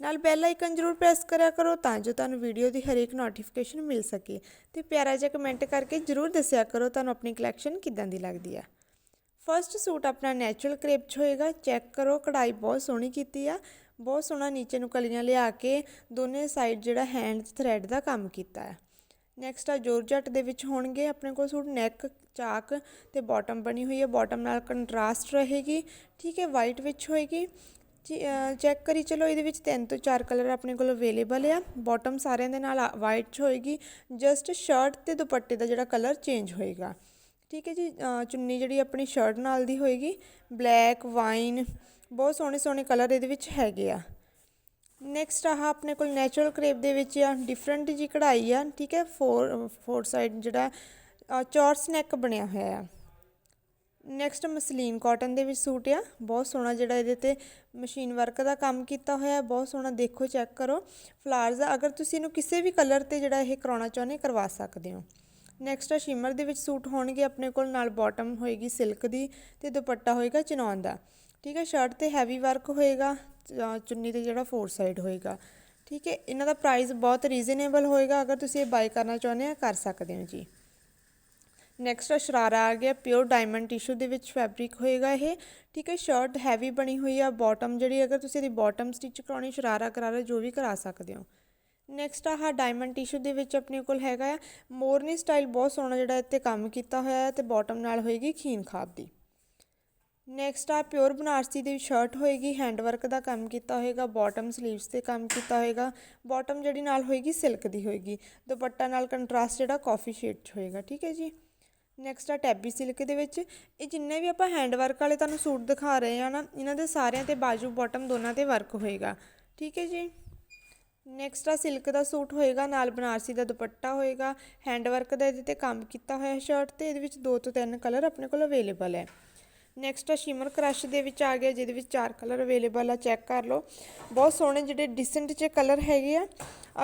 ਨਾਲ bell icon ਜ਼ਰੂਰ press ਕਰਿਆ ਕਰੋ ਤਾਂ ਜੋ ਤੁਹਾਨੂੰ ਵੀਡੀਓ ਦੀ ਹਰੇਕ ਨੋਟੀਫਿਕੇਸ਼ਨ ਮਿਲ ਸਕੇ ਤੇ ਪਿਆਰਾ ਜਿਹਾ ਕਮੈਂਟ ਕਰਕੇ ਜ਼ਰੂਰ ਦੱਸਿਆ ਕਰੋ ਤੁਹਾਨੂੰ ਆਪਣੀ ਕਲੈਕਸ਼ਨ ਕਿੱਦਾਂ ਦੀ ਲੱਗਦੀ ਆ। ਫਰਸਟ ਸੂਟ ਆਪਣਾ ਨੈਚੁਰਲ ਕਰੇਪ 'ਚ ਹੋਏਗਾ ਚੈੱਕ ਕਰੋ, ਕਢਾਈ ਬਹੁਤ ਸੋਹਣੀ ਕੀਤੀ ਆ, ਬਹੁਤ ਸੋਹਣਾ ਨੀਚੇ ਨੂੰ ਕਲੀਆਂ ਲਿਆ ਕੇ ਦੋਨੇ ਸਾਈਡ ਜਿਹੜਾ ਹੈਂਡ ਥਰੈਡ ਦਾ ਕੰਮ ਕੀਤਾ ਹੈ ਨੈਕਸਟ ਆ ਜੋਰਜਟ ਦੇ ਵਿੱਚ ਹੋਣਗੇ ਆਪਣੇ ਕੋਲ ਸੂਟ ਨੈਕ ਚਾਕ ਤੇ ਬਾਟਮ ਬਣੀ ਹੋਈ ਹੈ ਬਾਟਮ ਨਾਲ ਕੰਟਰਾਸਟ ਰਹੇਗੀ, ਠੀਕ ਹੈ ਵਾਈਟ ਵਿੱਚ ਹੋਏਗੀ। ਚੈੱਕ ਕਰੀ, ਚਲੋ ਇਹਦੇ ਵਿੱਚ ਤਿੰਨ ਤੋਂ ਚਾਰ ਕਲਰ ਆਪਣੇ ਕੋਲ ਅਵੇਲੇਬਲ ਆ। ਬਾਟਮ ਸਾਰਿਆਂ ਦੇ ਨਾਲ ਵਾਈਟ 'ਚ ਹੋਏਗੀ। ਜਸਟ ਸ਼ਰਟ ਤੇ ਦੁਪੱਟੇ ਦਾ ਜਿਹੜਾ ਕਲਰ ਚੇਂਜ ਹੋਏਗਾ। ਠੀਕ ਹੈ ਜੀ ਚੁੰਨੀ ਜਿਹੜੀ ਆਪਣੀ ਸ਼ਰਟ ਨਾਲ ਦੀ ਹੋਏਗੀ। ਬਲੈਕ ਵਾਈਨ ਬਹੁਤ ਸੋਹਣੇ ਸੋਹਣੇ ਕਲਰ ਇਹਦੇ ਵਿੱਚ ਹੈਗੇ ਆ। ਨੈਕਸਟ ਆਹ ਆਪਣੇ ਕੋਲ ਨੈਚੁਰਲ ਕਰੇਪ ਦੇ ਵਿੱਚ ਆ ਡਿਫਰੈਂਟ ਜੀ ਕਢਾਈ ਆ। ਠੀਕ ਹੈ ਫੋਰ ਫੋਰ ਸਾਈਡ ਜਿਹੜਾ ਚੌਰਸ ਨੈਕ ਬਣਿਆ ਹੋਇਆ ਆ। ਨੈਕਸਟ ਮਸਲੀਨ ਕਾਟਨ ਦੇ ਵਿੱਚ ਸੂਟ ਆ। ਬਹੁਤ ਸੋਹਣਾ ਜਿਹੜਾ ਇਹਦੇ ਤੇ ਮਸ਼ੀਨ ਵਰਕ ਦਾ ਕੰਮ ਕੀਤਾ ਹੋਇਆ ਬਹੁਤ ਸੋਹਣਾ ਦੇਖੋ ਚੈੱਕ ਕਰੋ। ਫਲਾਰਸ ਅਗਰ ਤੁਸੀਂ ਇਹਨੂੰ ਕਿਸੇ ਵੀ ਕਲਰ ਤੇ ਜਿਹੜਾ ਇਹ ਕਰਾਉਣਾ ਚਾਹੁੰਦੇ ਕਰਵਾ ਸਕਦੇ ਹੋ। ਨੈਕਸਟ ਆ ਸ਼ਿਮਰ ਦੇ ਵਿੱਚ ਸੂਟ ਹੋਣਗੇ। ਆਪਣੇ ਕੋਲ ਨਾਲ ਬਾਟਮ ਹੋਏਗੀ ਸਿਲਕ ਦੀ ਤੇ ਦੁਪੱਟਾ ਹੋਏਗਾ ਚਨੌਨ ਦਾ। ਠੀਕ ਹੈ ਸ਼ਰਟ ਤੇ ਹੈਵੀ ਵਰਕ ਹੋਏਗਾ ਚੁੰਨੀ ਤੇ ਜਿਹੜਾ ਫੋਰ ਸਾਈਡ ਹੋਏਗਾ। ਠੀਕ ਹੈ, ਇਹਨਾਂ ਦਾ ਪ੍ਰਾਈਸ ਬਹੁਤ ਰੀਜ਼ਨੇਬਲ ਹੋਏਗਾ। ਅਗਰ ਤੁਸੀਂ ਇਹ ਬਾਈ ਕਰਨਾ ਚਾਹੁੰਦੇ ਆ ਕਰ ਸਕਦੇ ਹੋ ਜੀ। ਨੈਕਸਟ ਸ਼ਰਾਰਾ ਆ ਗਿਆ ਪਿਓਰ ਡਾਇਮੰਡ ਟਿਸ਼ੂ ਦੇ ਵਿੱਚ ਫੈਬਰਿਕ ਹੋਏਗਾ ਇਹ। ਠੀਕ ਹੈ ਸ਼ਰਟ ਹੈਵੀ ਬਣੀ ਹੋਈ ਆ ਬਾਟਮ ਜਿਹੜੀ, ਅਗਰ ਤੁਸੀਂ ਇਹਦੀ ਬਾਟਮ ਸਟਿਚ ਕਰਾਉਣੀ, ਸ਼ਰਾਰਾ ਕਰਾਰਾ ਜੋ ਵੀ ਕਰਾ ਸਕਦੇ ਹੋ। ਨੈਕਸਟ ਆਹ ਡਾਇਮੰਡ ਟਿਸ਼ੂ ਦੇ ਵਿੱਚ ਆਪਣੇ ਕੋਲ ਹੈਗਾ ਆ। ਮੋਰਨੀ ਸਟਾਈਲ ਬਹੁਤ ਸੋਹਣਾ ਜਿਹੜਾ ਇੱਥੇ ਕੰਮ ਕੀਤਾ ਹੋਇਆ ਹੈ ਤੇ ਬਾਟਮ ਨਾਲ ਹੋਏਗੀ ਖੀਨ ਖਾਬ ਦੀ। ਨੈਕਸਟ ਆ ਪਿਓਰ ਬਨਾਰਸੀ ਦੀ ਸ਼ਰਟ ਹੋਏਗੀ ਹੈਂਡ ਵਰਕ ਦਾ ਕੰਮ ਕੀਤਾ ਹੋਏਗਾ ਬਾਟਮ ਸਲੀਵਸ ਤੇ ਕੰਮ ਕੀਤਾ ਹੋਏਗਾ। ਬਾਟਮ ਜਿਹੜੀ ਨਾਲ ਹੋਏਗੀ ਸਿਲਕ ਦੀ ਹੋਏਗੀ। ਦੁਪੱਟਾ ਨਾਲ ਕੰਟਰਾਸਟ ਜਿਹੜਾ ਕਾਫੀ ਸ਼ੇਡ 'ਚ ਹੋਏਗਾ। ਠੀਕ ਹੈ ਜੀ? ਨੈਕਸਟ ਆ ਟੈਬੀ ਸਿਲਕ ਦੇ ਵਿੱਚ। ਇਹ ਜਿੰਨੇ ਵੀ ਆਪਾਂ ਹੈਂਡ ਵਰਕ ਵਾਲੇ ਤੁਹਾਨੂੰ ਸੂਟ ਦਿਖਾ ਰਹੇ ਆ ਨਾ, ਇਹਨਾਂ ਦੇ ਸਾਰਿਆਂ ਤੇ ਬਾਜੂ ਬਾਟਮ ਦੋਨਾਂ ਤੇ ਵਰਕ ਹੋਏਗਾ। ਠੀਕ ਹੈ ਜੀ? ਨੈਕਸਟ ਆ ਸਿਲਕ ਦਾ ਸੂਟ ਹੋਏਗਾ, ਨਾਲ ਬਨਾਰਸੀ ਦਾ ਦੁਪੱਟਾ ਹੋਏਗਾ। ਹੈਂਡ ਵਰਕ ਦਾ ਇਹਦੇ ਤੇ ਕੰਮ ਕੀਤਾ ਹੋਇਆ ਸ਼ਰਟ ਤੇ, ਇਹਦੇ ਵਿੱਚ ਦੋ ਤੋਂ ਤਿੰਨ ਕਲਰ ਆਪਣੇ ਕੋਲ ਅਵੇਲੇਬਲ ਹੈ। ਨੈਕਸਟ ਆ ਸ਼ਿਮਰ ਕ੍ਰਸ਼ ਦੇ ਵਿੱਚ ਆ ਗਿਆ, ਜਿਹਦੇ ਵਿੱਚ ਚਾਰ ਕਲਰ ਅਵੇਲੇਬਲ ਆ ਚੈੱਕ ਕਰ ਲਓ। ਬਹੁਤ ਸੋਹਣੇ ਜਿਹੜੇ ਡਿਸੈਂਟ ਚ ਕਲਰ ਹੈਗੇ ਆ।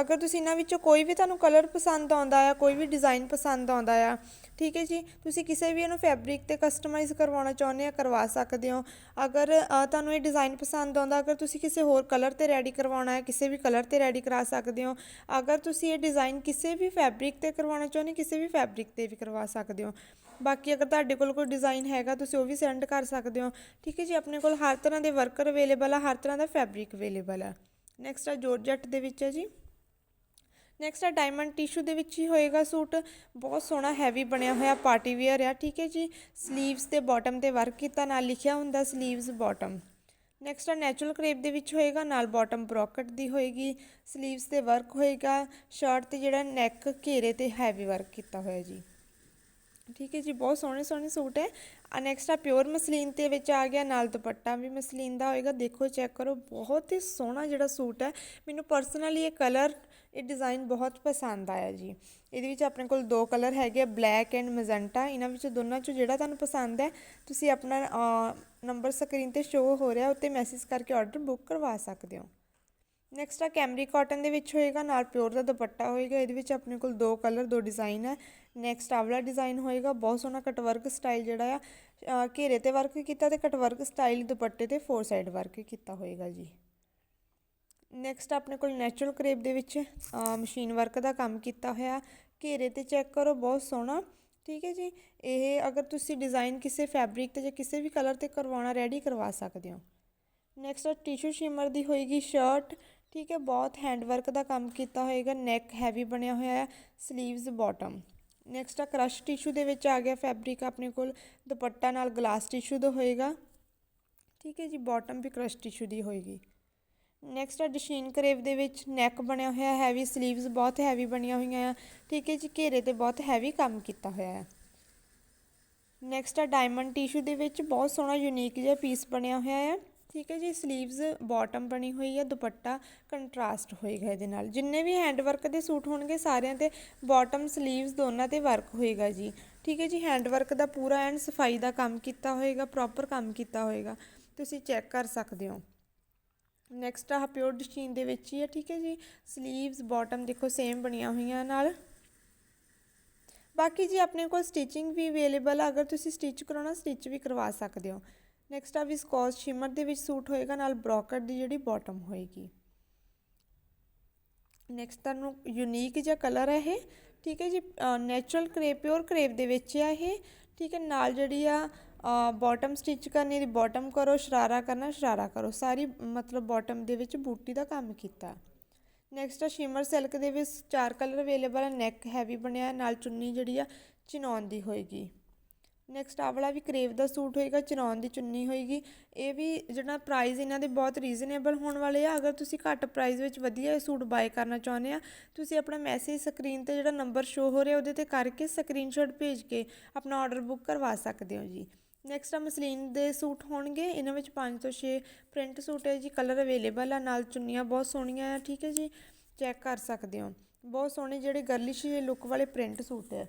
ਅਗਰ ਤੁਸੀਂ ਇਹਨਾਂ ਵਿੱਚੋਂ ਕੋਈ ਵੀ ਤੁਹਾਨੂੰ ਕਲਰ ਪਸੰਦ ਆਉਂਦਾ ਆ, ਕੋਈ ਵੀ ਡਿਜ਼ਾਈਨ ਪਸੰਦ ਆਉਂਦਾ ਆ ਠੀਕ ਹੈ ਜੀ? ਤੁਸੀਂ ਕਿਸੇ ਵੀ ਇਹਨੂੰ ਫੈਬਰਿਕ ਤੇ ਕਸਟਮਾਈਜ਼ ਕਰਵਾਉਣਾ ਚਾਹੁੰਦੇ ਆ, ਕਰਵਾ ਸਕਦੇ ਹੋ। ਅਗਰ ਤੁਹਾਨੂੰ ਇਹ ਡਿਜ਼ਾਈਨ ਪਸੰਦ ਆਉਂਦਾ, ਅਗਰ ਤੁਸੀਂ ਕਿਸੇ ਹੋਰ ਕਲਰ ਤੇ ਰੈਡੀ ਕਰਵਾਉਣਾ ਹੈ, ਕਿਸੇ ਵੀ ਕਲਰ ਤੇ ਰੈਡੀ ਕਰਾ ਸਕਦੇ ਹੋ। ਅਗਰ ਤੁਸੀਂ ਇਹ ਡਿਜ਼ਾਈਨ ਕਿਸੇ ਵੀ ਫੈਬਰਿਕ ਤੇ ਕਰਵਾਉਣਾ ਚਾਹੁੰਦੇ ਕਿਸੇ ਵੀ ਫੈਬਰਿਕ ਤੇ ਵੀ ਕਰਵਾ ਸਕਦੇ ਹੋ। ਬਾਕੀ ਅਗਰ ਤੁਹਾਡੇ ਕੋਲ ਕੋਈ ਡਿਜ਼ਾਈਨ ਹੈਗਾ, ਤੁਸੀਂ ਉਹ ਵੀ ਸੈਂਡ ਕਰ ਸਕਦੇ ਹੋ। ਠੀਕ ਹੈ ਜੀ? ਆਪਣੇ ਕੋਲ ਹਰ ਤਰ੍ਹਾਂ ਦੇ ਵਰਕਰ ਅਵੇਲੇਬਲ ਆ, ਹਰ ਤਰ੍ਹਾਂ ਦਾ ਫੈਬਰਿਕ ਅਵੇਲੇਬਲ ਆ। ਨੈਕਸਟ ਆ ਜੋਰਜਟ ਦੇ ਵਿੱਚ ਹੈ ਜੀ। ਨੈਕਸਟ ਆ ਡਾਇਮੰਡ ਟਿਸ਼ੂ ਦੇ ਵਿੱਚ ਹੀ ਹੋਏਗਾ ਸੂਟ। ਬਹੁਤ ਸੋਹਣਾ ਹੈਵੀ ਬਣਿਆ ਹੋਇਆ ਪਾਰਟੀ ਵੇਅਰ ਆ। ਠੀਕ ਹੈ ਜੀ? ਸਲੀਵਸ ਤੇ ਬਾਟਮ ਤੇ ਵਰਕ ਕੀਤਾ, ਨਾਲ ਲਿਖਿਆ ਹੁੰਦਾ ਸਲੀਵਸ ਬਾਟਮ ਨੈਕਸਟ ਆ ਨੈਚੁਰਲ ਕਰੇਪ ਦੇ ਵਿੱਚ ਹੋਏਗਾ, ਨਾਲ ਬਾਟਮ ਬ੍ਰੋਕਟ ਦੀ ਹੋਏਗੀ। ਸਲੀਵਸ ਤੇ ਵਰਕ ਹੋਏਗਾ। ਸ਼ਰਟ ਤੇ ਜਿਹੜਾ ਨੈਕ ਘੇਰੇ ਤੇ ਹੈਵੀ ਵਰਕ ਕੀਤਾ ਹੋਇਆ ਜੀ। ਠੀਕ ਹੈ ਜੀ, ਬਹੁਤ ਸੋਹਣੇ ਸੋਹਣੇ ਸੂਟ ਹੈ। ਆ ਆ ਪਿਓਰ ਮਸਲੀਨ ਤੇ ਵਿੱਚ ਆ ਗਿਆ ਨਾਲ ਦੁਪੱਟਾ ਵੀ ਮਸਲੀਨ ਦਾ ਹੋਏਗਾ, ਦੇਖੋ ਚੈੱਕ ਕਰੋ, ਬਹੁਤ ਹੀ ਸੋਹਣਾ ਜਿਹੜਾ ਸੂਟ ਹੈ। ਮੈਨੂੰ ਪਰਸਨਲੀ ਇਹ ਕਲਰ ਇਹ ਡਿਜ਼ਾਈਨ ਬਹੁਤ ਪਸੰਦ ਆਇਆ ਜੀ। ਇਹਦੇ ਵਿੱਚ ਆਪਣੇ ਕੋਲ ਦੋ ਕਲਰ ਹੈਗੇ ਆ ਬਲੈਕ ਐਂਡ ਮੈਜੈਂਟਾ ਇਹਨਾਂ ਵਿੱਚ ਦੋਨਾਂ ਚੋਂ ਜਿਹੜਾ ਤੁਹਾਨੂੰ ਪਸੰਦ ਹੈ, ਤੁਸੀਂ ਆਪਣਾ ਨੰਬਰ ਸਕਰੀਨ ਤੇ ਸ਼ੋ ਹੋ ਰਿਹਾ, ਉੱਤੇ ਮੈਸੇਜ ਕਰਕੇ ਆਰਡਰ ਬੁੱਕ ਕਰਵਾ ਸਕਦੇ ਹੋ। ਨੈਕਸਟ ਆ ਕੈਮਰੀ ਕਾਟਨ ਦੇ ਵਿੱਚ ਹੋਏਗਾ, ਨਾਲ ਪਿਓਰ ਦਾ ਦੁਪੱਟਾ ਹੋਏਗਾ, ਇਹਦੇ ਵਿੱਚ ਆਪਣੇ ਕੋਲ ਦੋ ਕਲਰ ਦੋ ਡਿਜ਼ਾਈਨ ਹੈ ਨੈਕਸਟ ਆਵਲਾ ਡਿਜ਼ਾਈਨ ਹੋਏਗਾ, ਬਹੁਤ ਸੋਹਣਾ ਕਟਵਰਕ ਸਟਾਈਲ ਜਿਹੜਾ ਆ ਘੇਰੇ ਤੇ ਵਰਕ ਕੀਤਾ ਤੇ ਕਟਵਰਕ ਸਟਾਈਲ ਦੁਪੱਟੇ ਤੇ ਫੋਰ ਸਾਈਡ ਵਰਕ ਕੀਤਾ ਹੋਏਗਾ ਜੀ। ਨੈਕਸਟ ਆਪਣੇ ਕੋਲ ਨੈਚੁਰਲ ਕਰੇਪ ਦੇ ਵਿੱਚ ਮਸ਼ੀਨ ਵਰਕ ਦਾ ਕੰਮ ਕੀਤਾ ਹੋਇਆ। ਘੇਰੇ ਤੇ ਚੈੱਕ ਕਰੋ, ਬਹੁਤ ਸੋਹਣਾ। ਠੀਕ ਹੈ ਜੀ? ਇਹ ਅਗਰ ਤੁਸੀਂ ਡਿਜ਼ਾਈਨ ਕਿਸੇ ਫੈਬਰਿਕ ਤੇ ਜਾਂ ਕਿਸੇ ਵੀ ਕਲਰ ਤੇ ਕਰਵਾਉਣਾ ਰੈਡੀ ਕਰਵਾ ਸਕਦੇ ਹੋ। ਨੈਕਸਟ ਟਿਸ਼ੂ ਸ਼ਿਮਰ ਦੀ ਹੋਏਗੀ ਸ਼ਰਟ ਠੀਕ ਹੈ, ਬਹੁਤ ਹੈਂਡ ਵਰਕ ਦਾ ਕੰਮ ਕੀਤਾ ਹੋਏਗਾ ਨੈਕ ਹੈਵੀ ਬਣਿਆ ਹੋਇਆ ਹੈ ਸਲੀਵਸ ਬਾਟਮ ਨੈਕਸਟ ਆ ਕ੍ਰਸ਼ ਟਿਸ਼ੂ ਦੇ ਵਿੱਚ ਆ ਗਿਆ ਫੈਬਰਿਕ ਆਪਣੇ ਕੋਲ ਦੁਪੱਟਾ ਨਾਲ ਗਲਾਸ ਟਿਸ਼ੂ ਦਾ ਹੋਏਗਾ। ਠੀਕ ਹੈ ਜੀ ਬਾਟਮ ਵੀ ਕ੍ਰਸ਼ ਟਿਸ਼ੂ ਦੀ ਹੋਏਗੀ। ਨੈਕਸਟ ਆ ਡਿਸ਼ੀਨ ਕਰੇਵ ਦੇ ਵਿੱਚ ਨੈਕ ਬਣਿਆ ਹੋਇਆ ਹੈਵੀ ਸਲੀਵਸ ਬਹੁਤ ਹੈਵੀ ਬਣੀਆਂ ਹੋਈਆਂ ਆ। ਠੀਕ ਹੈ ਜੀ, ਘੇਰੇ ਤੇ ਬਹੁਤ ਹੈਵੀ ਕੰਮ ਕੀਤਾ ਹੋਇਆ ਹੈ। ਨੈਕਸਟ ਆ ਡਾਇਮੰਡ ਟਿਸ਼ੂ ਦੇ ਵਿੱਚ ਬਹੁਤ ਸੋਹਣਾ ਯੂਨੀਕ ਜਿਹਾ ਪੀਸ ਬਣਿਆ ਹੋਇਆ ਹੈ ਠੀਕ ਹੈ ਜੀ ਸਲੀਵਸ ਬਾਟਮ ਬਣੀ ਹੋਈ ਹੈ, ਦੁਪੱਟਾ ਕੰਟਰਾਸਟ ਹੋਏਗਾ ਇਹਦੇ ਨਾਲ। ਜਿੰਨੇ ਵੀ ਹੈਂਡ ਵਰਕ ਦੇ ਸੂਟ ਹੋਣਗੇ, ਸਾਰਿਆਂ ਤੇ ਬਾਟਮ ਸਲੀਵਸ ਦੋਨਾਂ ਤੇ ਵਰਕ ਹੋਏਗਾ ਜੀ। ਠੀਕ ਹੈ ਜੀ ਹੈਂਡ ਵਰਕ ਦਾ ਪੂਰਾ ਐਂਡ ਸਫ਼ਾਈ ਦਾ ਕੰਮ ਕੀਤਾ ਹੋਏਗਾ ਪ੍ਰੋਪਰ ਕੰਮ ਕੀਤਾ ਹੋਏਗਾ। ਤੁਸੀਂ ਚੈੱਕ ਕਰ ਸਕਦੇ ਹੋ। ਨੈਕਸਟ ਆਹ ਪਿਓਰ ਡਿਸ਼ੀਨ ਦੇ ਵਿੱਚ ਹੀ ਹੈ, ਠੀਕ ਹੈ ਜੀ। ਸਲੀਵਸ ਬਾਟਮ ਦੇਖੋ ਸੇਮ ਬਣੀਆਂ ਹੋਈਆਂ ਨਾਲ। ਬਾਕੀ ਜੀ, ਆਪਣੇ ਕੋਲ ਸਟਿਚਿੰਗ ਵੀ ਅਵੇਲੇਬਲ ਆ। ਅਗਰ ਤੁਸੀਂ ਸਟਿਚ ਕਰਾਉਣਾ ਸਟਿਚ ਵੀ ਕਰਵਾ ਸਕਦੇ ਹੋ। ਨੈਕਸਟ ਆ ਵਿਸਕੋਸ ਸ਼ਿਮਰ ਦੇ ਵਿੱਚ ਸੂਟ ਹੋਏਗਾ, ਨਾਲ ਬ੍ਰੋਕਟ ਦੀ ਜਿਹੜੀ ਬਾਟਮ ਹੋਏਗੀ। ਨੈਕਸਟ ਤੁਹਾਨੂੰ ਯੂਨੀਕ ਜਿਹਾ ਕਲਰ ਹੈ ਇਹ, ਠੀਕ ਹੈ ਜੀ? ਨੈਚੁਰਲ ਕਰੇਪ ਪਿਓਰ ਕਰੇਪ ਦੇ ਵਿੱਚ ਆ ਇਹ, ਠੀਕ ਹੈ? ਨਾਲ ਜਿਹੜੀ ਆ ਬਾਟਮ ਸਟਿਚ ਕਰਨੀ ਦੀ ਬਾਟਮ ਕਰੋ, ਸ਼ਰਾਰਾ ਕਰਨਾ, ਸ਼ਰਾਰਾ ਕਰੋ। ਸਾਰੀ ਮਤਲਬ ਬਾਟਮ ਦੇ ਵਿੱਚ ਬੂਟੀ ਦਾ ਕੰਮ ਕੀਤਾ। ਨੈਕਸਟ ਆ ਸ਼ਿਮਰ ਸਿਲਕ ਦੇ ਵਿੱਚ ਚਾਰ ਕਲਰ ਅਵੇਲੇਬਲ ਹੈ ਨੈਕ ਹੈਵੀ ਬਣਿਆ, ਨਾਲ ਚੁੰਨੀ ਜਿਹੜੀ ਆ ਚਿਨੌਨ ਦੀ ਹੋਏਗੀ। ਨੈਕਸਟ ਆ ਵਾਲਾ ਵੀ ਕਰੇਵ ਦਾ ਸੂਟ ਹੋਏਗਾ ਚਿਨੌਨ ਦੀ ਚੁੰਨੀ ਹੋਏਗੀ। ਇਹ ਵੀ ਜਿਹੜਾ ਪ੍ਰਾਈਸ ਇਹਨਾਂ ਦੇ ਬਹੁਤ ਰੀਜ਼ਨੇਬਲ ਹੋਣ ਵਾਲੇ ਆ। ਅਗਰ ਤੁਸੀਂ ਘੱਟ ਪ੍ਰਾਈਸ ਵਿੱਚ ਵਧੀਆ ਇਹ ਸੂਟ ਬਾਏ ਕਰਨਾ ਚਾਹੁੰਦੇ ਆ, ਤੁਸੀਂ ਆਪਣਾ ਮੈਸੇਜ ਸਕਰੀਨ ਤੇ ਜਿਹੜਾ ਨੰਬਰ ਸ਼ੋ ਹੋ ਰਿਹਾ, ਉਹਦੇ ਤੇ ਕਰਕੇ ਸਕਰੀਨਸ਼ਾਟ ਭੇਜ ਕੇ ਆਪਣਾ ਆਰਡਰ ਬੁੱਕ ਕਰਵਾ ਸਕਦੇ ਹੋ ਜੀ। ਨੈਕਸਟ ਆ ਮਸਲੀਨ ਦੇ ਸੂਟ ਹੋਣਗੇ। ਇਹਨਾਂ ਵਿੱਚ 5 ਤੋਂ 6 ਪ੍ਰਿੰਟ ਸੂਟ ਹੈ ਜੀ। ਕਲਰ ਅਵੇਲੇਬਲ ਆ, ਨਾਲ ਚੁੰਨੀਆਂ ਬਹੁਤ ਸੋਹਣੀਆਂ ਆ, ਠੀਕ ਹੈ ਜੀ। ਚੈੱਕ ਕਰ ਸਕਦੇ ਹੋ। ਬਹੁਤ ਸੋਹਣੇ ਜਿਹੜੇ ਗਰਲਿਸ਼ ਲੁੱਕ ਵਾਲੇ ਪ੍ਰਿੰਟ ਸੂਟ ਹੈ।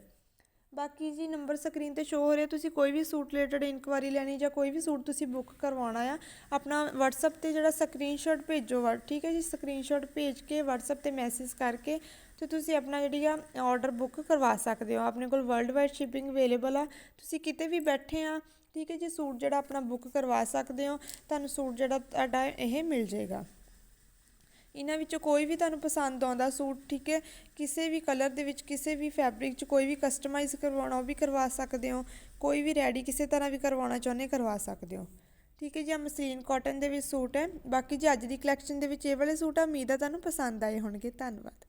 ਬਾਕੀ ਜੀ ਨੰਬਰ ਸਕਰੀਨ ਤੇ ਸ਼ੋ ਹੋ ਰਿਹਾ, ਤੁਸੀਂ ਕੋਈ ਵੀ ਸੂਟ ਰਿਲੇਟਡ ਇਨਕੁਆਰੀ ਲੈਣੀ ਜਾਂ ਕੋਈ ਵੀ ਸੂਟ ਤੁਸੀਂ ਬੁੱਕ ਕਰਵਾਉਣਾ ਆ, ਆਪਣਾ WhatsApp ਤੇ ਜਿਹੜਾ ਸਕਰੀਨਸ਼ਾਟ ਭੇਜੋ ਵਾ, ਠੀਕ ਹੈ ਜੀ? ਸਕਰੀਨਸ਼ਾਟ ਭੇਜ ਕੇ WhatsApp ਤੇ ਮੈਸੇਜ ਕਰਕੇ ਤੇ ਤੁਸੀਂ ਆਪਣਾ ਜਿਹੜੀ ਆ ਆਰਡਰ ਬੁੱਕ ਕਰਵਾ ਸਕਦੇ ਹੋ। ਆਪਣੇ ਕੋਲ ਵਰਲਡ ਵਾਈਡ ਸ਼ਿਪਿੰਗ ਅਵੇਲੇਬਲ ਆ। ਤੁਸੀਂ ਕਿਤੇ ਵੀ ਬੈਠੇ ਆ, ਠੀਕ ਹੈ ਜੀ? ਸੂਟ ਜਿਹੜਾ ਆਪਣਾ ਬੁੱਕ ਕਰਵਾ ਸਕਦੇ ਹੋ, ਤੁਹਾਨੂੰ ਸੂਟ ਜਿਹੜਾ ਤੁਹਾਡਾ ਇਹ ਮਿਲ ਜਾਏਗਾ। ਇਹਨਾਂ ਵਿੱਚੋਂ ਕੋਈ ਵੀ ਤੁਹਾਨੂੰ ਪਸੰਦ ਆਉਂਦਾ ਸੂਟ, ਠੀਕ ਹੈ, ਕਿਸੇ ਵੀ ਕਲਰ ਦੇ ਵਿੱਚ, ਕਿਸੇ ਵੀ ਫੈਬਰਿਕ 'ਚ ਕੋਈ ਵੀ ਕਸਟਮਾਈਜ਼ ਕਰਵਾਉਣਾ, ਉਹ ਵੀ ਕਰਵਾ ਸਕਦੇ ਹੋ। ਕੋਈ ਵੀ ਰੈਡੀ ਕਿਸੇ ਤਰ੍ਹਾਂ ਵੀ ਕਰਵਾਉਣਾ ਚਾਹੁੰਦੇ, ਕਰਵਾ ਸਕਦੇ ਹੋ। ਠੀਕ ਹੈ ਜੀ ਆ ਮਸਲੀਨ ਕਾਟਨ ਦੇ ਵਿੱਚ ਸੂਟ ਹੈ। ਬਾਕੀ ਜੀ ਅੱਜ ਦੀ ਕਲੈਕਸ਼ਨ ਦੇ ਵਿੱਚ ਇਹ ਵਾਲੇ ਸੂਟ ਆ, ਉਮੀਦ ਆ ਤੁਹਾਨੂੰ ਪਸੰਦ ਆਏ ਹੋਣਗੇ। ਧੰਨਵਾਦ।